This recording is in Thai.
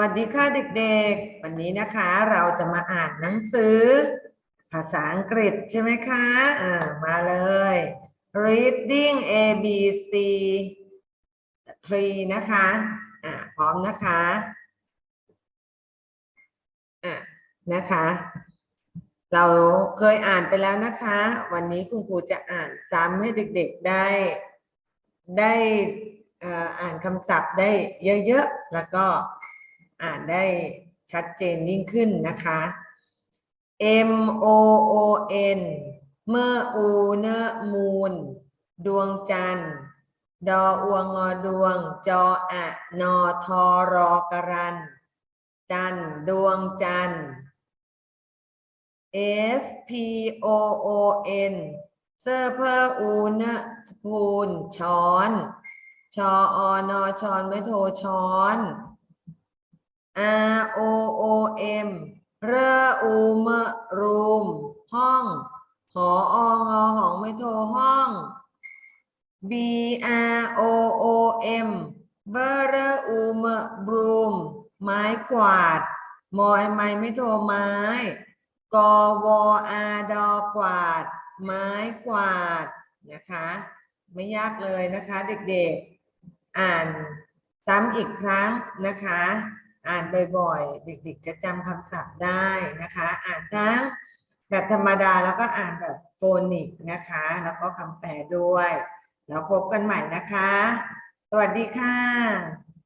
วัสดีค่ะเด็กๆ วันนี้นะคะเราจะมาอ่านหนังสือ ภาษาอังกฤษใช่ไหมคะอ่ามาเลย reading A B C 3นะคะอ่าพร้อมนะคะอ่านะคะ เราเคยอ่านไปแล้วนะคะ วันนี้คุณครูจะอ่านซ้ำให้เด็กๆได้ได้อ่านคำศัพท์ได้เยอะๆ แล้วก็ อ่านได้ชัดเจนยิ่งขึ้นนะคะ M O O N เมื่ออูเนะมูล ดวงจันทร์ ดออวงงอดวง จออะนอทอรอกรัน จันทร์ดวงจันทร์ S P O O N เซอร์เพอร์อูเนะสปูนช้อน ชออนอชอนไม่โทช้อน R O O M เรออูมะรูม ห้อง หอองอหองไม่โทรห้อง B R O O M เบอร์เรออูเมะบรูม ไม้กวาด มอยไม้ไม่โทรไม้กอวออาดอกวาด ไม้กวาดนะคะ ไม่ยากเลยนะคะเด็กๆ อ่านซ้ำอีกครั้งนะคะ อ่านบ่อยๆ เด็กๆ จะจำคำศัพท์ได้นะคะ อ่านทั้งแบบธรรมดาแล้วก็อ่านแบบโฟนิกนะคะ แล้วก็คำแปลด้วย แล้วพบกันใหม่นะคะ สวัสดีค่ะ